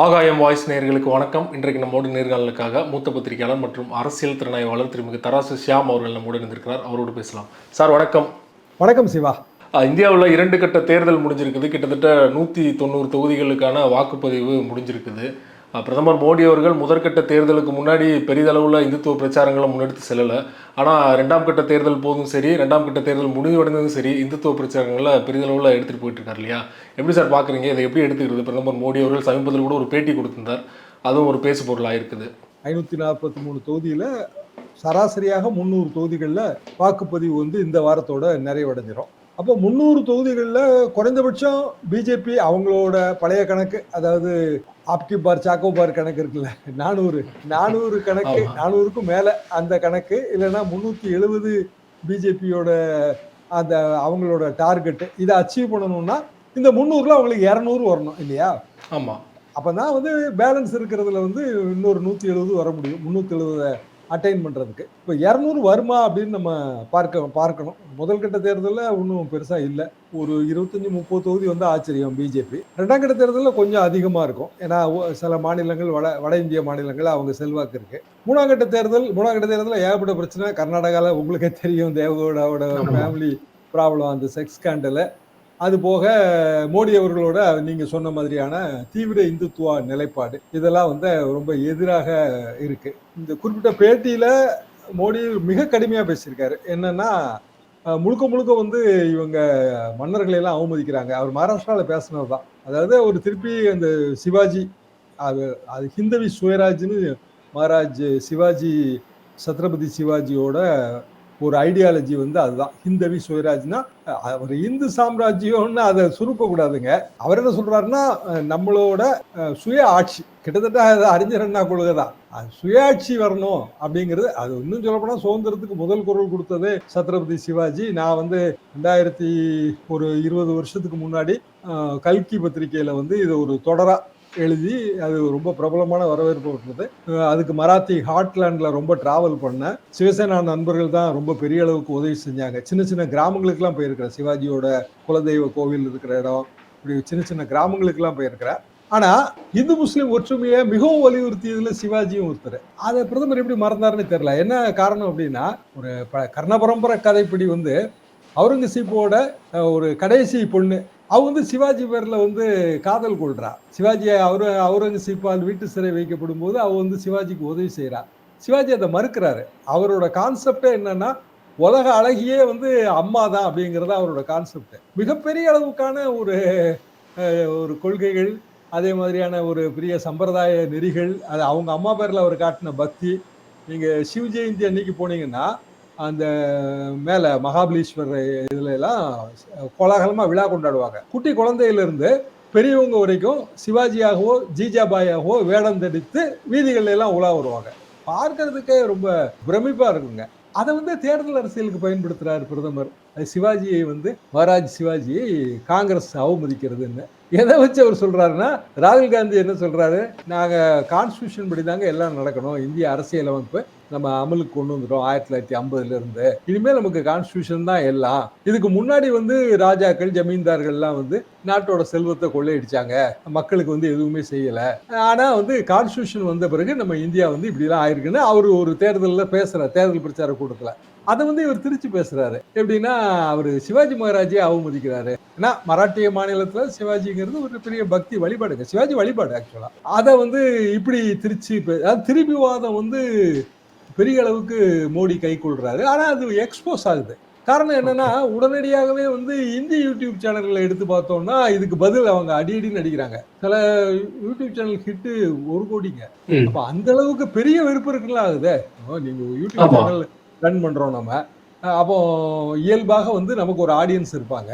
ஆகாயம் வாய்ஸ் நேயர்களுக்கு வணக்கம். இன்றைக்கு நம்மோடு நேர்காணலுக்காக மூத்த பத்திரிகையாளர் மற்றும் அரசியல் திறனாய்வாளர் திருமிகு தராசு ஷியாம் அவர்கள் நம்மோடு இருந்திருக்கிறார் அவரோடு பேசலாம். சார் வணக்கம். வணக்கம் சிவா. இந்தியாவில் இரண்டு கட்ட தேர்தல் முடிஞ்சிருக்குது. கிட்டத்தட்ட நூற்றி தொண்ணூறு தொகுதிகளுக்கான வாக்குப்பதிவு முடிஞ்சிருக்குது. பிரதமர் மோடி அவர்கள் முதற்கட்ட தேர்தலுக்கு முன்னாடி பெரிதளவில் இந்துத்துவ பிரச்சாரங்களை முன்னெடுத்து செல்லலை. ஆனால் ரெண்டாம் கட்ட தேர்தல் போதும் சரி ரெண்டாம் கட்ட தேர்தல் முடிவடைந்ததும் சரி இந்துத்துவ பிரச்சாரங்களை பெரிதளவில் எடுத்துகிட்டு போயிட்டு இருக்கார் இல்லையா? எப்படி சார் பார்க்குறீங்க இதை எப்படி எடுத்துக்கிறது? பிரதமர் மோடி அவர்கள் சமீபத்தில் கூட ஒரு பேட்டி கொடுத்திருந்தார். அதுவும் ஒரு பேசு பொருளாக இருக்குது. ஐநூற்றி நாற்பத்தி மூணு தொகுதியில் சராசரியாக முந்நூறு தொகுதிகளில் வாக்குப்பதிவு வந்து இந்த வாரத்தோட நிறைவடைஞ்சிடும் அப்போ முந்நூறு தொகுதிகளில் குறைந்தபட்சம் பிஜேபி அவங்களோட பழைய கணக்கு அதாவது ஆப்கி பார் சாக்கோ பார் கணக்கு இருக்குல்ல நானூறு நானூறு கணக்கு. நானூறுக்கும் மேலே அந்த கணக்கு இல்லைன்னா முந்நூற்றி எழுபது பிஜேபியோட அந்த அவங்களோட டார்கெட்டு இதை அச்சீவ் பண்ணணும்னா இந்த முந்நூறுல அவங்களுக்கு இரநூறு வரணும் இல்லையா ஆமாம் அப்போ தான் வந்து பேலன்ஸ் இருக்கிறதுல வந்து இன்னொரு நூற்றி எழுபது வர முடியும் முந்நூற்றி எழுபதை அட்டைன் பண்ணுறதுக்கு இப்போ இரநூறு வருமா அப்படின்னு நம்ம பார்க்க பார்க்கணும். முதல் கட்ட தேர்தலில் ஒன்றும் பெருசாக இல்லை. ஒரு இருபத்தஞ்சி முப்பது தொகுதி வந்து ஆச்சரியம் பிஜேபி. ரெண்டாம் கட்ட தேர்தலில் கொஞ்சம் அதிகமாக இருக்கும். ஏன்னா சில மாநிலங்கள் வட வட இந்திய மாநிலங்கள் அவங்க செல்வாக்கு இருக்கு. மூணாம் கட்ட தேர்தல் மூணாம் கட்ட தேர்தலில் ஏகப்பட்ட பிரச்சனை. கர்நாடகாவில் உங்களுக்கே தெரியும் தேவகவுடாவோட ஆமா. ஃபேமிலி ப்ராப்ளம் அந்த செக்ஸ் ஸ்கேண்டலு அது போக மோடி அவர்களோட நீங்க சொன்ன மாதிரியான தீவிர இந்துத்துவ நிலைப்பாடு இதெல்லாம் வந்து ரொம்ப எதிராக இருக்கு. இந்த குறிப்பிட்ட பேட்டியில மோடி மிக கடுமையா பேசியிருக்காரு. என்னன்னா முழுக்க முழுக்க வந்து இவங்க மன்னர்களை எல்லாம் அவமதிக்கிறாங்க. அவர் மகாராஷ்டிராவில் பேசினது தான். அதாவது ஒரு திருப்பி அந்த சிவாஜி அது அது ஹிந்தவி சுயராஜ்னு மகாராஜ் சிவாஜி சத்ரபதி சிவாஜியோட ஒரு ஐடியாலஜி வந்து அதுதான். ஹிந்தவி சுயராஜ்னா அவர் இந்து சாம்ராஜ்யம்னு அதை சுருக்கக்கூடாதுங்க. அவர் என்ன சொல்றாருன்னா நம்மளோட சுய ஆட்சி. கிட்டத்தட்ட அது அறிஞர் அண்ணா கொள்கை தான். அது சுயாட்சி வரணும் அப்படிங்கிறது அது இன்னும் சொல்லப்போனால் சுதந்திரத்துக்கு முதல் குரல் கொடுத்தது சத்ரபதி சிவாஜி. நான் வந்து ரெண்டாயிரத்தி ஒரு இருபது வருஷத்துக்கு முன்னாடி கல்கி பத்திரிகையில் வந்து இது ஒரு தொடராக எழுதி அது ரொம்ப பிரபலமான வரவேற்பு பெற்றது. அதுக்கு மராத்தி ஹாட்லேண்டில் ரொம்ப டிராவல் பண்ணேன் சிவசேனா நண்பர்கள் தான் ரொம்ப பெரிய அளவுக்கு உதவி செஞ்சாங்க. சின்ன சின்ன கிராமங்களுக்கெல்லாம் போயிருக்கிறேன். சிவாஜியோட குலதெய்வ கோவில் இருக்கிற இடம் இப்படி சின்ன சின்ன கிராமங்களுக்கெல்லாம் போயிருக்கிறேன். ஆனால் இந்து முஸ்லீம் ஒற்றுமையை மிகவும் வலியுறுத்தியதில் சிவாஜியும் ஒருத்தர். அதை பிரதமர் எப்படி மறந்தாருன்னு தெரில என்ன காரணம் அப்படின்னா ஒரு ப- கர்ண பரம்பரை கதைப்படி வந்து அவுரங்கசீப்போட ஒரு கடைசி பொண்ணு அவ வந்து சிவாஜி பேரில் வந்து காதல் கொள்றா. சிவாஜி அவரு அவுரங்கசீப்பால் வீட்டு சிறை வைக்கப்படும் போது அவ வந்து சிவாஜிக்கு உதவி செய்றா. சிவாஜி அதை மறுக்கிறாரு. அவரோட கான்செப்டே என்னன்னா உலக அழகியே வந்து அம்மா தான் அப்படிங்கிறது அவரோட கான்செப்ட் மிகப்பெரிய அளவுக்கான ஒரு ஒரு கொள்கைகள் அதே மாதிரியான ஒரு பெரிய சம்பிரதாய நெறிகள் அது அவங்க அம்மா பேரில் அவர் காட்டின பக்தி. நீங்கள் சிவ ஜெயந்தி அன்னைக்கு போனீங்கன்னா அந்த மேல மகாபலீஸ்வர் இதுல எல்லாம் கோலாகலமா விழா கொண்டாடுவாங்க. குட்டி குழந்தையிலிருந்து பெரியவங்க வரைக்கும் சிவாஜியாகவோ ஜிஜாபாயாகவோ வேடம் தடித்து வீதிகள்ல எல்லாம் உலா வருவாங்க. பார்க்கறதுக்கே ரொம்ப பிரமிப்பா இருக்குங்க. அதை வந்து தேர்தல் அரசியலுக்கு பயன்படுத்துறாரு பிரதமர். சிவாஜியை வந்து மகாராஜ் சிவாஜியை காங்கிரஸ் அவமதிக்கிறதுன்னு. எதை வச்சு அவர் சொல்கிறாருன்னா ராகுல் காந்தி என்ன சொல்கிறாரு நாங்கள் கான்ஸ்டியூஷன் படி தாங்க எல்லாம் நடக்கணும். இந்திய அரசியலமைப்பு நம்ம அமலுக்கு கொண்டு வந்துட்டோம் ஆயிரத்தி தொள்ளாயிரத்தி ஐம்பதுலேருந்து. இனிமேல் நமக்கு கான்ஸ்டியூஷன் தான் எல்லாம். இதுக்கு முன்னாடி வந்து ராஜாக்கள் ஜமீன்தார்கள்லாம் வந்து நாட்டோட செல்வத்தை கொள்ளையடிச்சாங்க. மக்களுக்கு வந்து எதுவுமே செய்யலை. ஆனால் வந்து கான்ஸ்டியூஷன் வந்த பிறகு நம்ம இந்தியா வந்து இப்படிலாம் ஆயிருக்குன்னு அவர் ஒரு தேர்தலில் பேசுகிற தேர்தல் பிரச்சார கூட்டத்தில். அதை வந்து இவர் திருச்சி பேசுறாரு. எப்படின்னா அவர் சிவாஜி மகாராஜே அவமதிக்கிறாரு. ஏன்னா மராட்டிய மாநிலத்துல சிவாஜிங்கிறது ஒரு பெரிய பக்தி வழிபாடுங்க. சிவாஜி வழிபாடு ஆக்சுவலா அதை வந்து இப்படி திருச்சி அதாவது திருப்பிவாதம் வந்து பெரிய அளவுக்கு மோடி கை கொள்றாரு. ஆனா அது எக்ஸ்போஸ் ஆகுது. காரணம் என்னன்னா உடனடியாகவே வந்து இந்தி யூடியூப் சேனல்களை எடுத்து பார்த்தோம்னா இதுக்கு பதில் அவங்க அடி அடின்னு அடிக்கிறாங்க. சில யூடியூப் சேனல் ஹிட்டு ஒரு கோடிங்க. அப்ப அந்த அளவுக்கு பெரிய வெறுப்பு இருக்குல்ல ஆகுது நீங்க யூடியூப். சேனல் ரன் பண்றோம் நம்ம அப்போ இயல்பாக வந்து நமக்கு ஒரு ஆடியன்ஸ் இருப்பாங்க.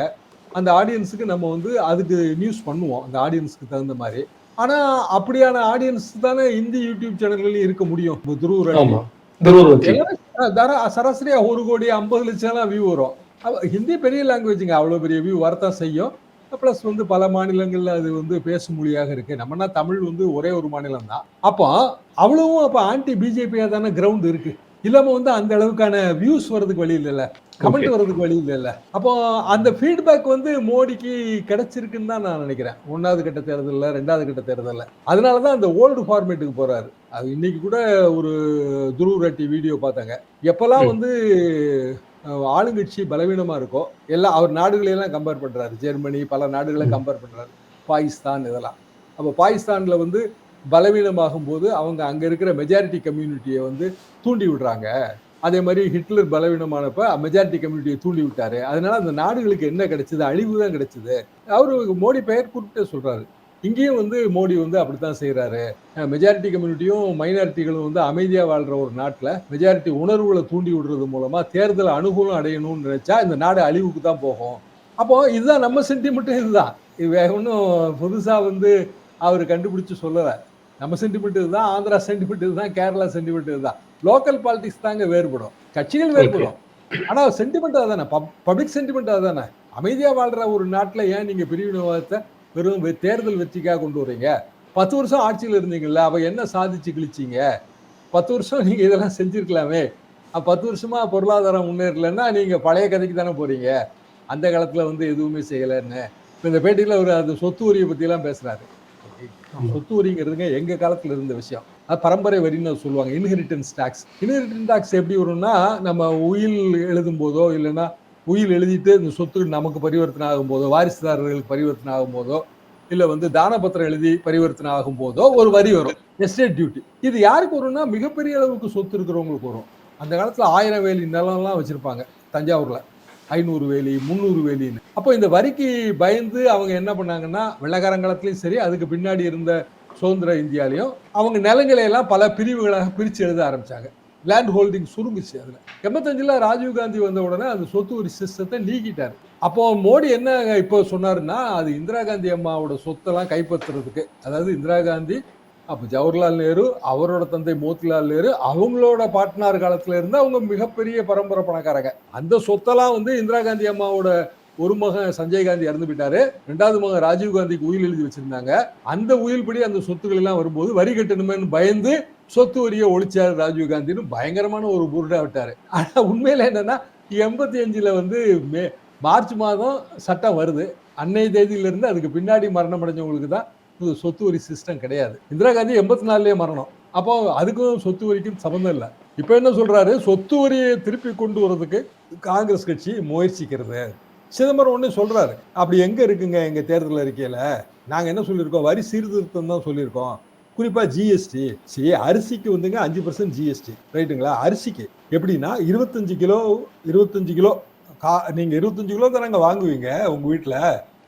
அந்த ஆடியன்ஸுக்கு நம்ம வந்து அதுக்கு நியூஸ் பண்ணுவோம். அந்த ஆடியன்ஸ்க்கு தகுந்த மாதிரி. ஆனா அப்படியான ஆடியன்ஸ் தானே இந்தி யூடியூப் சேனல்களையும் இருக்க முடியும். துருவ எல்லாமே சராசரியா ஒரு கோடி ஐம்பது லட்சம்லாம் வியூ வரும். ஹிந்தி பெரிய லாங்குவேஜுங்க அவ்வளோ பெரிய வியூ வரத்தான் செய்யும். ப்ளஸ் வந்து பல மாநிலங்கள்ல அது வந்து பேசும் மொழியாக இருக்கு. நம்மனா தமிழ் வந்து ஒரே ஒரு மாநிலம் தான் அப்போ அவ்வளவும் அப்போ ஆன்டி பிஜேபியா தானே கிரவுண்ட் இருக்கு. இல்லாம வந்து அந்த அளவுக்கான வியூஸ் வர்றதுக்கு வழி இல்லைல்ல. கமெண்ட் வர்றதுக்கு வழி இல்லைல்ல. அப்போ அந்த ஃபீட்பேக் வந்து மோடிக்கு கிடைச்சிருக்குன்னு தான் நான் நினைக்கிறேன். ஒன்றாவது கட்ட தேர்தலில் ரெண்டாவது கட்ட தேர்தலில். அதனால தான் அந்த ஓல்டு ஃபார்மேட்டுக்கு போறாரு. அது இன்னைக்கு கூட ஒரு துருவ ரெட்டி வீடியோ பார்த்தாங்க. எப்பெல்லாம். வந்து ஆளுங்கட்சி பலவீனமா இருக்கோ எல்லாம் அவர் நாடுகளையெல்லாம் கம்பேர் பண்றாரு. ஜெர்மனி பல நாடுகளை. கம்பேர் பண்றாரு. பாகிஸ்தான் இதெல்லாம். அப்போ பாகிஸ்தான்ல வந்து பலவீனமாகும் போது அவங்க அங்கே இருக்கிற மெஜாரிட்டி கம்யூனிட்டியை வந்து தூண்டி விடுறாங்க. அதே மாதிரி ஹிட்லர் பலவீனமானப்ப மெஜாரிட்டி கம்யூனிட்டியை தூண்டி விட்டாரு. அதனால அந்த நாடுகளுக்கு என்ன கிடைச்சது? அழிவு தான் கிடைச்சது. அவரு மோடி பெயர் குறிப்பிட்டு சொல்றாரு. இங்கேயும் வந்து மோடி வந்து அப்படித்தான் செய்கிறாரு மெஜாரிட்டி கம்யூனிட்டியும் மைனாரிட்டிகளும் வந்து அமைதியாக வாழ்கிற ஒரு நாட்டில் மெஜாரிட்டி உணர்வுகளை தூண்டி விடுறது மூலமாக தேர்தல் அனுகூலம் அடையணும்னு நினச்சா இந்த நாடு அழிவுக்கு தான் போகும். அப்போது இதுதான் நம்ம சென்டிமெண்ட்டும் இதுதான். இது வேற ஒன்றும் புதுசாக வந்து அவர் கண்டுபிடிச்சு சொல்லலை. நம்ம சென்டிமெண்ட் இதுதான் ஆந்திரா சென்டிமெண்ட் இதுதான் கேரளா சென்டிமெண்ட் இதுதான். லோக்கல் பாலிடிக்ஸ் தாங்க வேறுபடும். கட்சிகள் வேறுபடும். ஆனா சென்டிமெண்ட் அதானே? பப்ளிக் சென்டிமெண்ட் அதானே? அமைதியா வாழ்ற ஒரு நாட்டுல ஏன் நீங்க பிரிவினவாதத்தை வெறும் தேர்தல் வெற்றிக்காக கொண்டு வர்றீங்க? பத்து வருஷம் ஆட்சியில் இருந்தீங்கல்ல அவ என்ன சாதிச்சு கிழிச்சீங்க? பத்து வருஷம் நீங்க இதெல்லாம் செஞ்சிருக்கலாமே. பத்து வருஷமா பொருளாதாரம் முன்னேறலன்னா நீங்க பழைய கதைக்கு தானே போறீங்க? அந்த காலத்துல வந்து எதுவுமே செய்யலைன்னு. இப்ப இந்த பேட்டியில ஒரு அது சொத்து எல்லாம் பேசுறாரு. ஆமா. சொத்து வரிங்கிறதுங்க எங்க காலத்துல இருந்த விஷயம். அது பரம்பரை வரின்னு சொல்லுவாங்க. இன்ஹெரிட்டன்ஸ் டாக்ஸ் இன்ஹெரிட்டன்ஸ் டாக்ஸ் எப்படி வரும்னா நம்ம உயில் எழுதும் போதோ இல்லைன்னா உயில் எழுதிட்டு இந்த சொத்து நமக்கு பரிவர்த்தனை ஆகும் போதோ வாரிசுதாரர்களுக்கு பரிவர்த்தனை ஆகும் போதோ இல்லை வந்து தானபத்திரம் எழுதி பரிவர்த்தனை ஆகும் போதோ ஒரு வரி வரும். எஸ்டேட் டியூட்டி இது யாருக்கு வரும்னா மிகப்பெரிய அளவுக்கு சொத்து இருக்கிறவங்களுக்கு வரும். அந்த காலத்தில் ஆயிரம் வேலி நிலம்லாம் வச்சுருப்பாங்க தஞ்சாவூரில். ஐநூறு வேலி முந்நூறு வேலின்னு. அப்போ இந்த வரிக்கு பயந்து அவங்க என்ன பண்ணாங்கன்னா வெள்ளக்காரங்காலத்துலயும் சரி அதுக்கு பின்னாடி இருந்த சுதந்திர இந்தியாலையும் அவங்க நிலங்களையெல்லாம் பல பிரிவுகளாக பிரித்து எழுத ஆரம்பித்தாங்க லேண்ட் ஹோல்டிங் சுருங்குச்சு அதில். எண்பத்தஞ்சில் ராஜீவ் காந்தி வந்த உடனே அந்த சொத்து வரி சிஸ்டத்தை நீக்கிட்டார். அப்போ மோடி என்ன இப்போ சொன்னாருன்னா அது இந்திரா காந்தி அம்மாவோட சொத்தெல்லாம் கைப்பற்றுறதுக்கு அதாவது இந்திரா காந்தி அப்போ ஜவஹர்லால் நேரு அவரோட தந்தை மோத்திலால் நேரு அவங்களோட பாட்னார் காலத்துல இருந்து அவங்க மிகப்பெரிய பரம்பரை பணக்காரங்க. அந்த சொத்தெல்லாம் வந்து இந்திரா காந்தி அம்மாவோட ஒரு மகன் சஞ்சய் காந்தி இறந்து போயிட்டாரு. ரெண்டாவது மகன் ராஜீவ் காந்திக்கு உயில் எழுதி வச்சிருந்தாங்க. அந்த உயில் படி அந்த சொத்துக்கள் எல்லாம் வரும்போது வரி கட்டணுமேனு பயந்து சொத்து வரியை ஒழிச்சாரு ராஜீவ் காந்தின்னு பயங்கரமான ஒரு புருடா விட்டாரு. ஆனா உண்மையில என்னன்னா எண்பத்தி அஞ்சுல வந்து மே மார்ச் மாதம் சட்டம் வருது. அன்னை தேதியிலிருந்து அதுக்கு பின்னாடி மரணம் அடைஞ்சவங்களுக்கு தான் சொத்து வரி சிஸ்டம் கிடையாது. இந்திரா காந்தி எண்பத்தி நாலுலேயே மரணம். அப்போ அதுக்கும் சொத்து வரிக்கும் சம்மந்தம் இல்லை. இப்போ என்ன சொல்கிறாரு சொத்து வரியை திருப்பி கொண்டு வரதுக்கு காங்கிரஸ் கட்சி முயற்சிக்கிறது. சிதம்பரம் ஒன்று சொல்கிறாரு அப்படி எங்கே இருக்குங்க எங்கள் தேர்தல் அறிக்கையில்? நாங்கள் என்ன சொல்லியிருக்கோம்? வரி சீர்திருத்தம் தான் சொல்லியிருக்கோம். குறிப்பாக ஜிஎஸ்டி சரி அரிசிக்கு வந்துங்க அஞ்சு பர்சன்ட் ஜிஎஸ்டி ரைட்டுங்களா? அரிசிக்கு. எப்படின்னா இருபத்தஞ்சு கிலோ இருபத்தஞ்சு கிலோ கா நீங்கள் இருபத்தஞ்சு கிலோ தானங்க வாங்குவீங்க உங்கள் வீட்டில்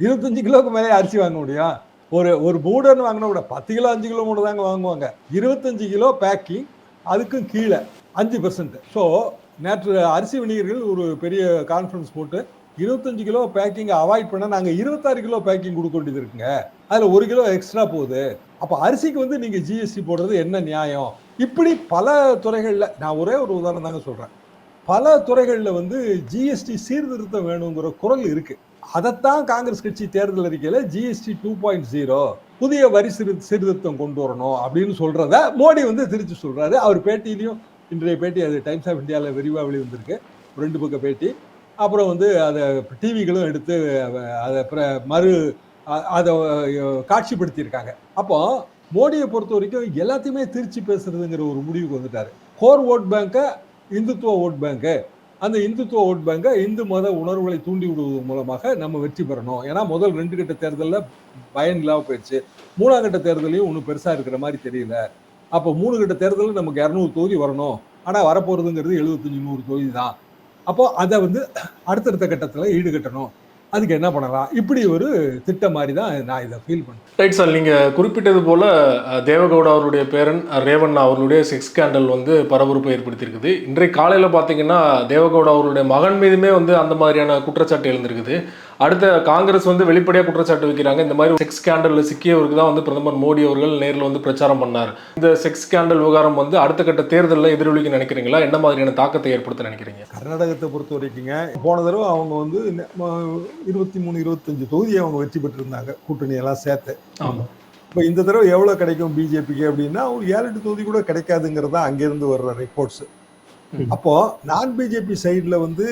இருபத்தஞ்சு கிலோக்கு மேலே அரிசி வாங்க முடியும். ஒரு ஒரு பூடன் வாங்கினா கூட பத்து கிலோ அஞ்சு கிலோ மூட தாங்க வாங்குவாங்க. இருபத்தஞ்சு கிலோ பேக்கிங் அதுக்கும் கீழே அஞ்சு பர்சன்ட் ஸோ நேற்று அரிசி வணிகர்கள் ஒரு பெரிய கான்ஃபரன்ஸ் போட்டு இருபத்தஞ்சு கிலோ பேக்கிங் அவாய்ட் பண்ண நாங்கள் இருபத்தாறு கிலோ பேக்கிங் கொடுக்க வேண்டியது இருக்குங்க. அதில் ஒரு கிலோ எக்ஸ்ட்ரா போகுது. அப்போ அரிசிக்கு வந்து நீங்கள் ஜிஎஸ்டி போடுறது என்ன நியாயம்? இப்படி பல துறைகளில் நான் ஒரே ஒரு உதாரணம் தாங்க சொல்கிறேன் பல துறைகளில் வந்து ஜிஎஸ்டி சீர்திருத்தம் வேணுங்கிற குரல் இருக்குது அதைத்தான் காங்கிரஸ் கட்சி தேர்தல் அறிக்கையில் ஜிஎஸ்டி டூ பாயிண்ட் ஜீரோ புதிய வரி சிறு சீர்திருத்தம் கொண்டு வரணும் அப்படின்னு சொல்கிறத மோடி வந்து திருச்சி சொல்கிறாரு அவர் பேட்டியிலையும் இன்றைய பேட்டி அது டைம்ஸ் ஆஃப் இந்தியாவில் விரிவாக வெளிவந்திருக்கு. ரெண்டு பக்க பேட்டி. அப்புறம் வந்து அதை டிவிகளும் எடுத்து அதை பிர- மறு அதை காட்சிப்படுத்தியிருக்காங்க. அப்போ மோடியை பொறுத்த வரைக்கும் எல்லாத்தையுமே திருச்சி பேசுறதுங்கிற ஒரு முடிவுக்கு வந்துட்டார். கோர் ஓட் பேங்க்கை இந்துத்துவ ஓட் பேங்க்கு அந்த இந்துத்துவ ஓட் பேங்கை இந்து மத உணர்வுகளை தூண்டி விடுவது மூலமாக நம்ம வெற்றி பெறணும். ஏன்னா முதல் ரெண்டு கட்ட தேர்தலில் பயன் இல்லாமல் போயிடுச்சு. மூணாம் கட்ட தேர்தலையும் ஒன்றும் பெருசாக இருக்கிற மாதிரி தெரியல. அப்போ மூணு கட்ட தேர்தலில் நமக்கு இரநூறு தொகுதி வரணும். ஆனால் வரப்போகிறதுங்கிறது எழுபத்தஞ்சி நூறு தொகுதி தான். அப்போ அதை வந்து அடுத்தடுத்த கட்டத்தில் ஈடுகட்டணும். அதுக்கு என்ன பண்ணலாம்? இப்படி ஒரு திட்டம் மாதிரி தான் நான் இதை ஃபீல் பண்ணேன் ரைட் சார் நீங்கள் குறிப்பிட்டது போல் அஹ், தேவகவுடா அவருடைய பேரன் ரேவண்ணா அவர்களுடைய செக்ஸ் ஸ்கேண்டல் வந்து பரபரப்பை ஏற்படுத்தியிருக்குது. இன்றைக்கு காலையில் பார்த்தீங்கன்னா தேவகவுடா அவருடைய மகன் மீதுமே வந்து அந்த மாதிரியான குற்றச்சாட்டு எழுந்திருக்குது. அடுத்த காங்கிரஸ் வந்து வெளிப்படையாக குற்றச்சாட்டு வைக்கிறாங்க. இந்த மாதிரி செக்ஸ் ஸ்கேண்டலில் சிக்கியவருக்கு தான் வந்து பிரதமர் மோடி அவர்கள் நேரில் வந்து பிரச்சாரம் பண்ணார். இந்த செக்ஸ் ஸ்கேண்டல் விவகாரம் வந்து அடுத்த கட்ட தேர்தலில் எதிரொலிக்க நினைக்கிறீங்களா? என்ன மாதிரியான தாக்கத்தை ஏற்படுத்த நினைக்கிறீங்க? கர்நாடகத்தை பொறுத்த வரைக்குங்க போன தடவை அவங்க வந்து இருபத்தி மூணு இருபத்தஞ்சு தொகுதியை அவங்க வெற்றி பெற்றிருந்தாங்க. கூட்டணி எல்லாம் சேர்த்து. ஆமாம் இப்போ இந்த தடவை எவ்வளோ கிடைக்கும் பிஜேபிக்கு அப்படின்னா ஒரு ஏழு எட்டு தொகுதி கூட கிடைக்காதுங்கிறது தான் அங்கேருந்து வர்ற ரிப்போர்ட்ஸ். அப்போ நான் பிஜேபி சைடில் வந்து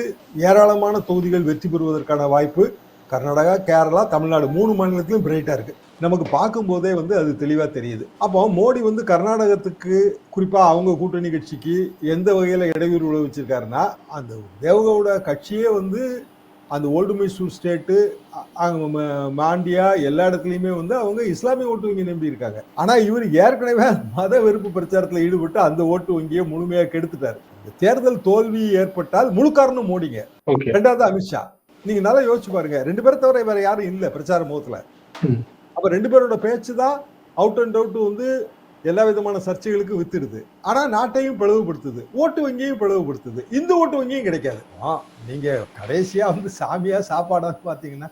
ஏராளமான தொகுதிகள் வெற்றி பெறுவதற்கான வாய்ப்பு கர்நாடகா கேரளா தமிழ்நாடு மூணு மாநிலத்திலும் பிரைட்டாக இருக்குது நமக்கு பார்க்கும்போதே வந்து அது தெளிவாக தெரியுது. அப்போ மோடி வந்து கர்நாடகத்துக்கு குறிப்பாக அவங்க கூட்டணி கட்சிக்கு எந்த வகையில் இடையூறு விளைவிச்சிருக்காருன்னா அந்த தேவகவுட கட்சியே வந்து அந்த ஓல்டு மைசூர் ஸ்டேட்டு மாண்டியா எல்லா இடத்துலையுமே வந்து அவங்க இஸ்லாமிய ஓட்டு வங்கி நம்பி இருக்காங்க. ஆனா இவர் ஏற்கனவே மத வெறுப்பு பிரச்சாரத்துல ஈடுபட்டு அந்த ஓட்டு வங்கியை முழுமையா கெடுத்துட்டாரு. இந்த தேர்தல் தோல்வி ஏற்பட்டால் முழு காரணம் மோடிங்க. ரெண்டாவது அமித்ஷா. நீங்க நல்லா யோசிச்சு பாருங்க. ரெண்டு பேரை தவிர வேற யாரும் இல்ல பிரச்சார முகத்துல. அப்ப ரெண்டு பேரோட பேச்சு தான் அவுட் அண்ட் அவுட் வந்து எல்லா விதமான சர்ச்சைகளுக்கும் வித்துடுது. ஆனா நாட்டையும் பிளவுபடுத்துது. ஓட்டு வங்கியும் பிளவுபடுத்துது. இந்த ஓட்டு வங்கியும் கிடைக்காது. ஆ, நீங்க கடைசியா வந்து சாமியா சாப்பாடான்னு பாத்தீங்கன்னா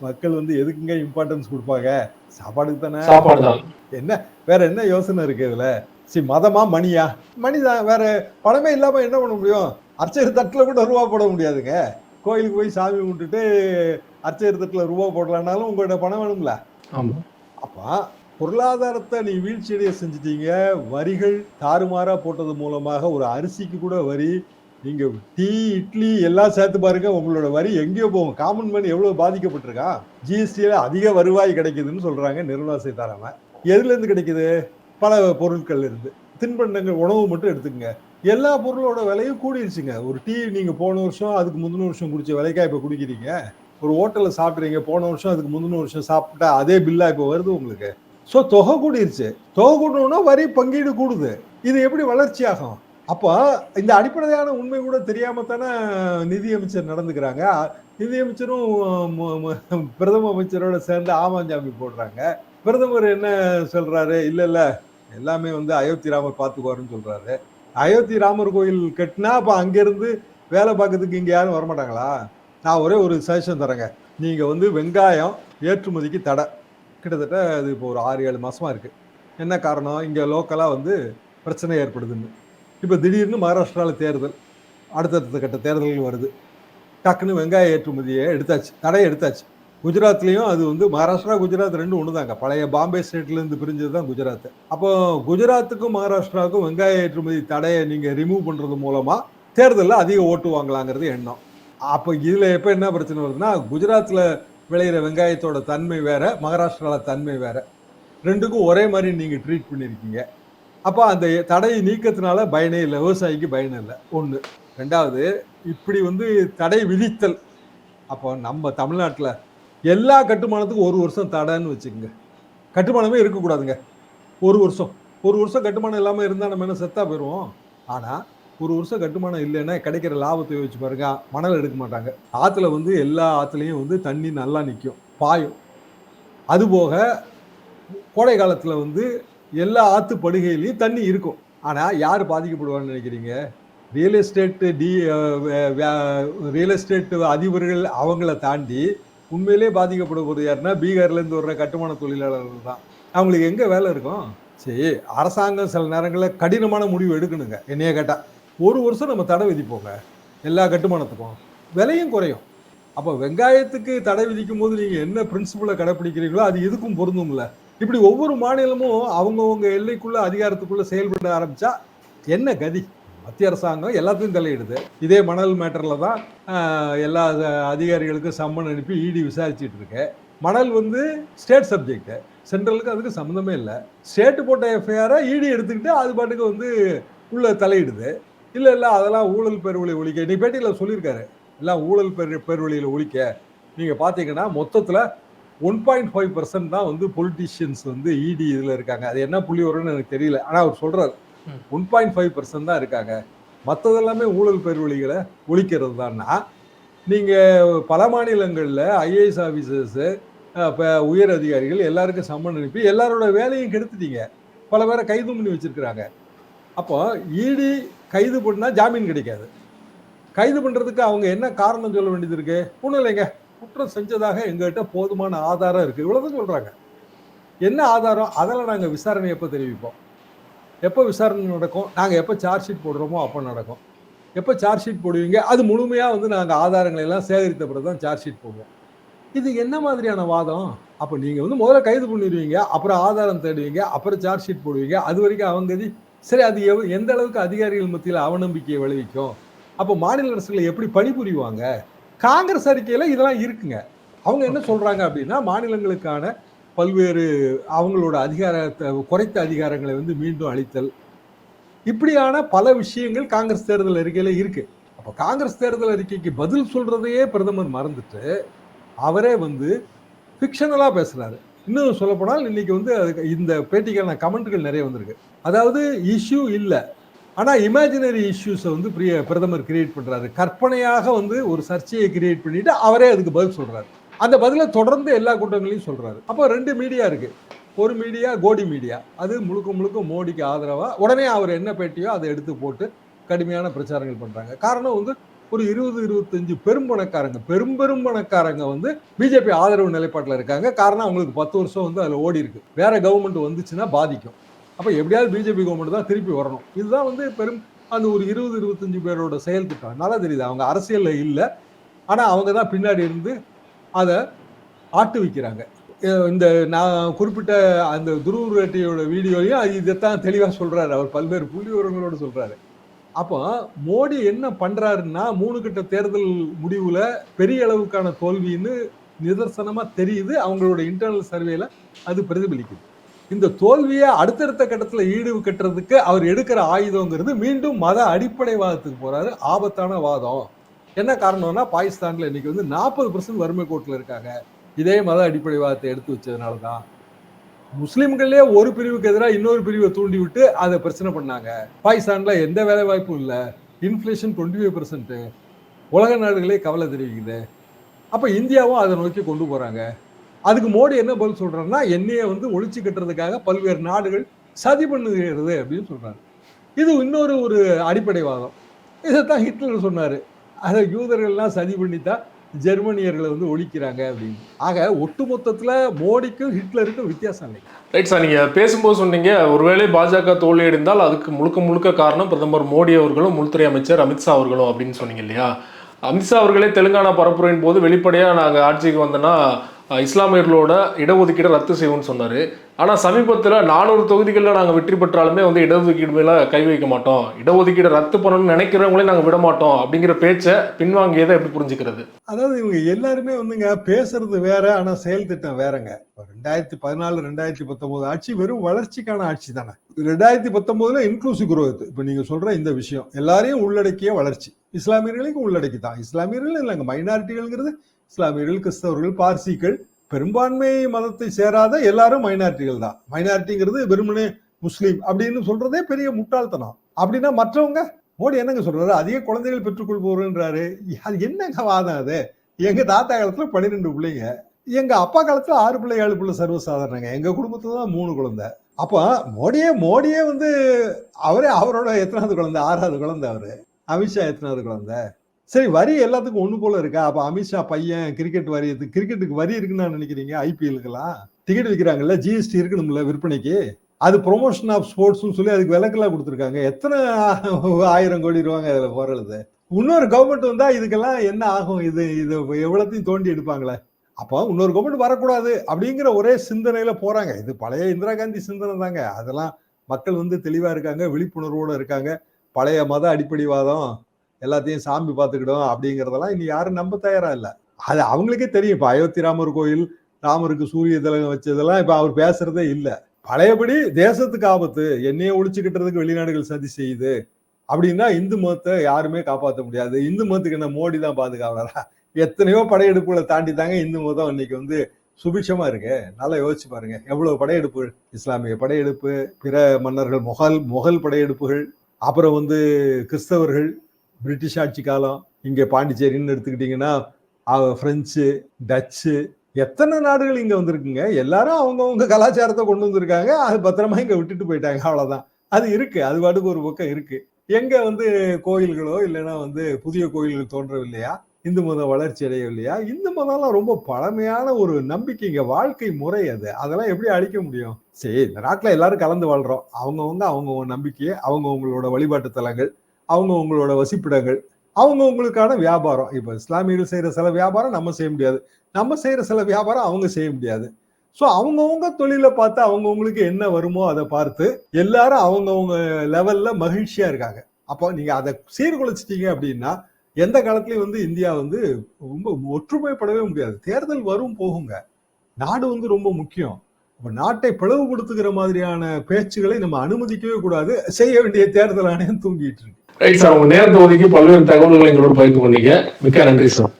மக்கள் வந்து எதுக்குங்க இம்பார்ட்டன்ஸ் கொடுப்பாங்க? சாப்பாடுக்கு தானே? சாப்பாடு என்ன வேற என்ன யோசனை இருக்கு இதுல? சரி மதமா மணியா? மணிதான் வேற பணமே இல்லாம என்ன பண்ண முடியும்? அர்ச்சகர் தட்டுல கூட ரூபா போட முடியாதுங்க. கோயிலுக்கு போய் சாமி கும்பிட்டுட்டு அர்ச்சகர் தட்டுல ரூபா போடலான்னாலும் உங்களோட பணம் வேணும்ல? ஆமா. அப்ப பொருளாதாரத்தை நீ வீழ்ச்சியடைய செஞ்சிட்டீங்க. வரிகள் தாறுமாறாக போட்டது மூலமாக ஒரு அரிசிக்கு கூட வரி. நீங்கள் டீ இட்லி எல்லாம் சேர்த்து பாருங்க உங்களோட வரி எங்கேயோ போகும். காமன் மேன் எவ்வளோ பாதிக்கப்பட்டிருக்கான் ஜிஎஸ்டியில் அதிக வருவாய் கிடைக்குதுன்னு சொல்கிறாங்க நிர்மலா சீதாராமன். எதுலேருந்து கிடைக்குது? பல பொருட்கள் இருந்து. தின்பண்டங்கள் உணவு மட்டும் எடுத்துக்கங்க. எல்லா பொருளோட விலையும் கூடிருச்சுங்க. ஒரு டீ நீங்கள் போன வருஷம் அதுக்கு முந்தின வருஷம் குடிச்ச விலைக்கா இப்போ குடிக்கிறீங்க? ஒரு ஹோட்டலில் சாப்பிட்றீங்க போன வருஷம் அதுக்கு முந்தின வருஷம் சாப்பிட்டா அதே பில்லா இப்போ வருது உங்களுக்கு? ஸோ தொகை கூடிருச்சு. தொகை கூடணும்னா வரி பங்கீடு கூடுது. இது எப்படி வளர்ச்சி ஆகும் அப்போ இந்த அடிப்படையான உண்மை கூட தெரியாம தானே நிதியமைச்சர் நடந்துக்கிறாங்க. நிதியமைச்சரும் பிரதம அமைச்சரோட சேர்ந்து ஆமாஞ்சாமி போடுறாங்க. பிரதமர் என்ன சொல்றாரு? இல்லை இல்லை. எல்லாமே வந்து அயோத்தி ராமர் பார்த்துக்குவாருன்னு சொல்றாரு. அயோத்தி ராமர் கோயில் கட்டினா அப்போ அங்கேருந்து வேலை பார்க்கறதுக்கு இங்கே யாரும் வரமாட்டாங்களா? நான் ஒரே ஒரு சஜஷன் தரேங்க நீங்கள் வந்து வெங்காயம் ஏற்றுமதிக்கு தடை. கிட்டத்தட்ட அது இப்போ ஒரு ஆறு ஏழு மாசமா இருக்கு. என்ன காரணம்? இங்க லோக்கலா வந்து பிரச்சனை ஏற்படுதுன்னு. இப்போ திடீர்னு மகாராஷ்டிராவில் தேர்தல் அடுத்தடுத்த கட்ட தேர்தல்கள் வருது. டக்குன்னு வெங்காய ஏற்றுமதியை எடுத்தாச்சு தடையை எடுத்தாச்சு. குஜராத்லேயும் அது வந்து மகாராஷ்டிரா குஜராத் ரெண்டும் ஒன்று தாங்க பழைய பாம்பே ஸ்டேட்லேருந்து பிரிஞ்சது தான் குஜராத். அப்போ குஜராத்துக்கும் மகாராஷ்டிராவுக்கும் வெங்காய ஏற்றுமதி தடையை நீங்கள் ரிமூவ் பண்ணுறது மூலமாக தேர்தலில் அதிக ஓட்டு வாங்கலாங்கிறது எண்ணம். அப்போ இதில் எப்போ என்ன பிரச்சனை வருதுன்னா குஜராத்தில் விளையிற வெங்காயத்தோட தன்மை வேற மகாராஷ்டிராவில் தன்மை வேற. ரெண்டுக்கும் ஒரே மாதிரி நீங்கள் ட்ரீட் பண்ணியிருக்கீங்க அப்போ அந்த தடையை நீக்கத்தினால பயனே இல்லை விவசாயிக்கு பயன் இல்லை. ஒன்று ரெண்டாவது இப்படி வந்து தடை விதித்தல். அப்போ நம்ம தமிழ்நாட்டில் எல்லா கட்டுமானத்துக்கும் ஒரு வருஷம் தடைன்னு வச்சுக்கோங்க. கட்டுமானமே இருக்கக்கூடாதுங்க. ஒரு வருஷம். ஒரு வருஷம் கட்டுமானம் இல்லாமல் இருந்தால் நம்ம என்ன செத்தாக போயிடுவோம் ஆனால் ஒரு வருஷம் கட்டுமானம் இல்லைன்னா கிடைக்கிற லாபத்தை வச்சு பாருங்க. மணல் எடுக்க மாட்டாங்க. ஆற்றுல வந்து எல்லா ஆற்றுலையும் வந்து தண்ணி நல்லா நிற்கும் பாயும். அதுபோக கோடை காலத்தில் வந்து எல்லா ஆற்று படுகையிலையும் தண்ணி இருக்கும். ஆனால் யார் பாதிக்கப்படுவான்னு நினைக்கிறீங்க? ரியல் எஸ்டேட்டு டி ரியல் எஸ்டேட் அதிபர்கள் அவங்கள தாண்டி உண்மையிலே பாதிக்கப்படுவது யாருன்னா பீகார்லேருந்து வர்ற கட்டுமான தொழிலாளர்கள் தான். அவங்களுக்கு எங்கே வேலை இருக்கும்? சரி அரசாங்கம் சில நேரங்களில் கடினமான முடிவு எடுக்கணுங்க. என்னைய கேட்டால் ஒரு வருஷம் நம்ம தடை விதிப்போங்க. எல்லா கட்டுமானத்துக்கும். விலையும் குறையும். அப்போ வெங்காயத்துக்கு தடை விதிக்கும் போது நீங்கள் என்ன பிரின்சிபலை கடைப்பிடிக்கிறீங்களோ அது இதுக்கும் பொருந்தும்ல இப்படி ஒவ்வொரு மாநிலமும் அவங்கவுங்க எல்லைக்குள்ளே அதிகாரத்துக்குள்ளே செயல்பட ஆரம்பித்தா என்ன கதி? மத்திய அரசாங்கம் எல்லாத்தையும் தலையிடுது. இதே மணல் மேட்டரில் தான் எல்லா அதிகாரிகளுக்கும் சம்மன் அனுப்பி இடி விசாரிச்சுட்டு இருக்கு. மணல் வந்து ஸ்டேட் சப்ஜெக்ட் சென்ட்ரலுக்கு அதுக்கு சம்மந்தமே இல்லை. ஸ்டேட்டு போட்ட எஃப்ஐஆரை இடி எடுத்துக்கிட்டு அது பாட்டுக்கு வந்து உள்ள தலையிடுது. இல்லை இல்லை அதெல்லாம் ஊழல் பெருவழி ஒழிக்க. நீ பேட்டியில் சொல்லியிருக்காரு. எல்லாம் ஊழல் பெரு பெருவழியில் ஒழிக்க. நீங்கள் பார்த்தீங்கன்னா மொத்தத்தில் ஒன் பாயிண்ட் ஃபைவ் பர்சன்ட் தான் வந்து பொலிட்டிஷியன்ஸ் வந்து இடி இதில் இருக்காங்க. அது என்ன புள்ளி வரும்னு எனக்கு தெரியல. ஆனால் அவர் சொல்கிறார். ஒன் பாயிண்ட் ஃபைவ் பர்சன்ட் தான் இருக்காங்க. மற்றதெல்லாமே ஊழல் பெருவழிகளை ஒழிக்கிறது தான்னா நீங்கள் பல மாநிலங்களில் ஐஏஎஸ் ஆஃபீஸர்ஸு இப்போ உயர் அதிகாரிகள் எல்லாருக்கும் சம்மன் அனுப்பி எல்லாரோட வேலையும் கெடுத்துட்டீங்க. பல பேரை கைது பண்ணி வச்சிருக்கிறாங்க. அப்போ இடி கைது பண்ணால் ஜாமீன் கிடைக்காது. கைது பண்ணுறதுக்கு அவங்க என்ன காரணம் சொல்ல வேண்டியது இருக்கு ஒன்றும் இல்லைங்க. குற்றம் செஞ்சதாக எங்ககிட்ட போதுமான ஆதாரம் இருக்குது இவ்வளோதான் சொல்கிறாங்க என்ன ஆதாரம்? அதெல்லாம் நாங்கள் விசாரணை எப்போ தெரிவிப்போம்? எப்போ விசாரணை நடக்கும்? நாங்கள் எப்போ சார்ஜ் ஷீட் போடுறோமோ அப்போ நடக்கும். எப்போ சார்ஜ் ஷீட் போடுவீங்க? அது முழுமையாக வந்து நாங்கள் ஆதாரங்களை எல்லாம் சேகரித்த பிறகு தான் சார்ஜ் ஷீட் போடுவோம். இது என்ன மாதிரியான வாதம்? அப்போ நீங்கள் வந்து முதல்ல கைது பண்ணிடுவீங்க அப்புறம் ஆதாரம் தேடுவீங்க அப்புறம் சார்ஜ் ஷீட் போடுவீங்க. அது வரைக்கும் அவங்க சரி அது எவ் எந்த அளவுக்கு அதிகாரிகள் மத்தியில் அவநம்பிக்கையை விளைவிக்கும்? அப்போ மாநில அரசுகளை எப்படி பணிபுரிவாங்க? காங்கிரஸ் அறிக்கையில இதெல்லாம் இருக்குங்க. அவங்க என்ன சொல்றாங்க அப்படின்னா மாநிலங்களுக்கான பல்வேறு அவங்களோட அதிகாரத்தை குறைத்த அதிகாரங்களை வந்து மீண்டும் அளித்தல். இப்படியான பல விஷயங்கள் காங்கிரஸ் தேர்தல் அறிக்கையில இருக்கு. அப்போ காங்கிரஸ் தேர்தல் அறிக்கைக்கு பதில் சொல்றதையே பிரதமர் மறந்துட்டு அவரே வந்து ஃபிக்ஷனலா பேசுறாரு. இன்னும் சொல்லப்போனால் இன்னைக்கு வந்து அதுக்கு இந்த பேட்டிக்கான கமெண்ட்கள் நிறைய வந்திருக்கு. அதாவது இஷ்யூ இல்லை. ஆனால் இமேஜினரி இஷ்யூஸை வந்து பிரிய பிரதமர் கிரியேட் பண்ணுறாரு கற்பனையாக வந்து ஒரு சர்ச்சையை கிரியேட் பண்ணிட்டு அவரே அதுக்கு பதில் சொல்கிறாரு அந்த பதிலை தொடர்ந்து எல்லா கூட்டங்களையும் சொல்கிறாரு அப்போ ரெண்டு மீடியா இருக்குது ஒரு மீடியா கோடி மீடியா அது முழுக்க முழுக்க மோடிக்கு ஆதரவாக உடனே அவர் என்ன பேட்டியோ அதை எடுத்து போட்டு கடுமையான பிரச்சாரங்கள் பண்ணுறாங்க காரணம் வந்து ஒரு இருபது இருபத்தஞ்சு பெரும் பணக்காரங்க பெரும் பெரும் பணக்காரங்க வந்து பிஜேபி ஆதரவு நிலைப்பாட்டில் இருக்காங்க. காரணம் அவங்களுக்கு பத்து வருஷம் வந்து அதில் ஓடி இருக்கு. வேற கவர்மெண்ட் வந்துச்சுன்னா பாதிக்கும். அப்போ எப்படியாவது பிஜேபி கவர்மெண்ட் தான் திருப்பி வரணும். இதுதான் வந்து பெரும் அந்த ஒரு இருபது இருபத்தஞ்சு பேரோட செயல் திட்டம் நல்லா தெரியுது. அவங்க அரசியலில் இல்லை. ஆனால் அவங்க தான் பின்னாடி இருந்து அதை ஆட்டு வைக்கிறாங்க இந்த நான் குறிப்பிட்ட அந்த துருவ ரெட்டியோட வீடியோலையும் இதைத்தான் தெளிவாக சொல்கிறாரு அவர் பல்வேறு புள்ளி விவரங்களோடு சொல்கிறாரு அப்போ மோடி என்ன பண்றாருன்னா மூணு கட்ட தேர்தல் முடிவுல பெரிய அளவுக்கான தோல்வின்னு நிதர்சனமா தெரியுது. அவங்களோட இன்டர்னல் சர்வேல அது பிரதிபலிக்குது. இந்த தோல்வியை அடுத்தடுத்த கட்டத்தில் ஈடு கட்டுறதுக்கு அவர் எடுக்கிற ஆயுதங்கிறது மீண்டும் மத அடிப்படைவாதத்துக்கு போறாரு. ஆபத்தான வாதம். என்ன காரணம்னா பாகிஸ்தான்ல இன்னைக்கு வந்து நாற்பது பர்சன்ட் வறுமை கோட்டில் இருக்காங்க. இதே மத அடிப்படைவாதத்தை எடுத்து வச்சதுனால தான் முஸ்லிம்களே ஒரு பிரிவுக்கு எதிராக இன்னொரு பிரிவை தூண்டி விட்டு அதை பிரச்சனை பண்ணாங்க. பாகிஸ்தான்ல எந்த வேலை வாய்ப்பும் இல்லை. இன்ஃப்ளேஷன் டுவெண்ட்டி ஃபைவ் பர்சன்ட் உலக நாடுகளே கவலை தெரிவிக்குது. அப்போ இந்தியாவும் அதை நோக்கி கொண்டு போகிறாங்க அதுக்கு மோடி என்ன பதில் சொல்கிறாருன்னா என்னையை வந்து ஒழிச்சு கட்டுறதுக்காக பல்வேறு நாடுகள் சதி பண்ணுகிறது அப்படின்னு சொல்கிறாரு இது இன்னொரு ஒரு அடிப்படைவாதம் இதைத்தான் ஹிட்லர் சொன்னார். அதை யூதர்கள்லாம் சதி பண்ணித்தான் ஜெர்மனியர்களை வந்து ஒழிக்கிறாங்க அப்படின்னு. ஆக ஒட்டுமொத்தத்தில் மோடிக்கும் ஹிட்லருக்கும் வித்தியாசம் இல்லை. ரைட் சார் நீங்கள் பேசும்போது சொன்னீங்க ஒருவேளை பாஜக தோல்வியடைந்தால் அதுக்கு முழுக்க முழுக்க காரணம் பிரதமர் மோடி அவர்களும் உள்துறை அமைச்சர் அமித்ஷா அவர்களும் அப்படின்னு சொன்னீங்க இல்லையா? அமித்ஷா அவர்களே தெலுங்கானா பரப்புரையின் போது வெளிப்படையாக நாங்கள் ஆட்சிக்கு வந்தோன்னா இஸ்லாமியர்களோட இடஒதுக்கீடை ரத்து செய்வோம்னு சொன்னார். ஆனால் சமீபத்தில் நானூறு தொகுதிகளில் நாங்கள் வெற்றி பெற்றாலுமே வந்து இடஒதுக்கீடு மேலே கை வைக்க மாட்டோம். இடஒதுக்கீடை ரத்து பண்ணணும்னு நினைக்கிறவங்களே நாங்கள் விட மாட்டோம் அப்படிங்கிற பேச்சை பின்வாங்கியதை எப்படி புரிஞ்சுக்கிறது? அதாவது இவங்க எல்லாருமே வந்துங்க பேசுறது வேற ஆனால் செயல் திட்டம் வேறங்க. ரெண்டாயிரத்தி பதினாலு ரெண்டாயிரத்தி பத்தொம்போது ஆட்சி வெறும் வளர்ச்சிக்கான ஆட்சி தானே. ரெண்டாயிரத்தி பத்தொம்போதுல இன்க்ளூசிவ் குரோத் இப்போ நீங்கள் சொல்கிற இந்த விஷயம் எல்லாரையும் உள்ளடக்கிய வளர்ச்சி. இஸ்லாமியர்களுக்கு உள்ளடக்கி தான். இஸ்லாமியர்கள் இல்லைங்க மைனாரிட்டிகள்ங்கிறது இஸ்லாமியர்கள் கிறிஸ்தவர்கள் பார்சிகள் பெரும்பான்மை மதத்தை சேராத எல்லாரும் மைனாரிட்டிகள் தான். மைனாரிட்டிங்கிறது வெறுமனே முஸ்லீம் அப்படின்னு சொல்றதே பெரிய முட்டாள்தனம். அப்படின்னா மற்றவங்க மோடி என்னங்க சொல்றாரு? அதிக குழந்தைகள் பெற்றுக்கொள்பவர்ன்றாரு அது என்னங்க வாதம் அது? எங்க தாத்தா காலத்துல பன்னிரெண்டு பிள்ளைங்க எங்க அப்பா காலத்துல ஆறு பிள்ளை ஏழு பிள்ளை சர்வசாதாரணங்க. எங்க குடும்பத்துல தான் மூணு குழந்தை. அப்போ மோடியே மோடியே வந்து அவரே அவரோட எத்தனாவது குழந்தை? ஆறாவது குழந்தை அவரு. அமித்ஷா எத்தனாவது குழந்தை? சரி வரி எல்லாத்துக்கும் ஒண்ணு போல இருக்கா? அப்ப அமித்ஷா பையன் கிரிக்கெட் வரி கிரிக்கெட்டுக்கு வரி இருக்குன்னு நினைக்கிறீங்க? ஐபிஎலுக்குலாம் டிக்கெட் விற்கிறாங்கல்ல ஜிஎஸ்டி இருக்கணும்ல விற்பனைக்கு? அது ப்ரொமோஷன் ஆஃப் ஸ்போர்ட்ஸ்னு சொல்லி அதுக்கு விலக்கெல்லாம் கொடுத்துருக்காங்க. எத்தனை ஆயிரம் கோடி ரூபாங்க அதில் போடுறது? இன்னொரு கவர்மெண்ட் வந்தா இதுக்கெல்லாம் என்ன ஆகும்? இது இது எவ்வளோத்தையும் தோண்டி எடுப்பாங்களே? அப்போ இன்னொரு கவர்மெண்ட் வரக்கூடாது அப்படிங்கிற ஒரே சிந்தனையில போறாங்க. இது பழைய இந்திரா காந்தி சிந்தனை தாங்க. அதெல்லாம் மக்கள் வந்து தெளிவா இருக்காங்க விழிப்புணர்வோட இருக்காங்க. பழைய மத அடிப்படைவாதம் எல்லாத்தையும் சாமி பார்த்துக்கிடும் அப்படிங்கிறதெல்லாம் இனி யாரும் நம்ப தயாரா இல்லை. அது அவங்களுக்கே தெரியும். இப்போ அயோத்தி ராமர் கோயில் ராமருக்கு சூரிய திலகம் வச்சதெல்லாம் இப்போ அவர் பேசுறதே இல்லை. பழையபடி தேசத்துக்கு ஆபத்து. என்னையே ஒழிச்சுக்கிட்டதுக்கு வெளிநாடுகள் சதி செய்யுது. அப்படின்னா இந்து மதத்தை யாருமே காப்பாற்ற முடியாது. இந்து மதத்துக்கு என்ன மோடி தான் பாதுகாவலரா? எத்தனையோ படையெடுப்புகளை தாண்டி தாங்க இந்து மதம் இன்னைக்கு வந்து சுபிட்சமா இருக்கு. நல்லா யோசிச்சு பாருங்க. எவ்வளவு படையெடுப்பு? இஸ்லாமிய படையெடுப்பு பிற மன்னர்கள் முகல் முகல் படையெடுப்புகள் அப்புறம் வந்து கிறிஸ்தவர்கள் பிரிட்டிஷ் ஆட்சி காலம் இங்கே பாண்டிச்சேரின்னு எடுத்துக்கிட்டிங்கன்னா ஃப்ரெஞ்சு பிரெஞ்சு டச்சு எத்தனை நாடுகள் இங்கே வந்திருக்குங்க? எல்லாரும் அவங்கவுங்க கலாச்சாரத்தை கொண்டு வந்திருக்காங்க. அது பத்திரமா இங்கே விட்டுட்டு போயிட்டாங்க. அவ்வளோதான் அது இருக்குது அது பாட்டுக்கு ஒரு பக்கம் இருக்குது எங்கே வந்து கோயில்களோ இல்லைன்னா வந்து புதிய கோயில்கள் தோன்றவில்லையா? இந்து மதம் வளர்ச்சி அடையவில்லையா? இந்து மதம்லாம் ரொம்ப பழமையான ஒரு நம்பிக்கைங்க. வாழ்க்கை முறை அது. அதெல்லாம் எப்படி அழிக்க முடியும்? சரி இந்த நாட்டில் எல்லாரும் கலந்து வாழ்கிறோம் அவங்கவுங்க அவங்கவுங்க நம்பிக்கையை அவங்கவுங்களோட வழிபாட்டு தலங்கள் அவங்கவுங்களோட வசிப்பிடங்கள் அவங்கவுங்களுக்கான வியாபாரம். இப்போ இஸ்லாமியர்கள் செய்கிற சில வியாபாரம் நம்ம செய்ய முடியாது. நம்ம செய்கிற சில வியாபாரம் அவங்க செய்ய முடியாது. ஸோ அவங்கவுங்க தொழிலை பார்த்து அவங்கவுங்களுக்கு என்ன வருமோ அதை பார்த்து எல்லாரும் அவங்கவுங்க லெவலில் மகிழ்ச்சியாக இருக்காங்க. அப்போ நீங்கள் அதை சீர்குலைச்சிட்டீங்க அப்படின்னா எந்த காலத்துலையும் வந்து இந்தியா வந்து ரொம்ப ஒற்றுமைப்படவே முடியாது. தேர்தல் வரும் போகுங்க. நாடு வந்து ரொம்ப முக்கியம். அப்ப நாட்டை பிளவுபடுத்துகிற மாதிரியான பேச்சுகளை நம்ம அனுமதிக்கவே கூடாது. செய்ய வேண்டிய தேர்தல் ஆணையம் தூங்கிட்டு இருக்கு. ரைட் சார் உங்க நேரத்தை ஒதுக்கி பல்வேறு தகவல்களை எங்களோட பகிர்ந்து பண்ணீங்க மிக்க நன்றி சார்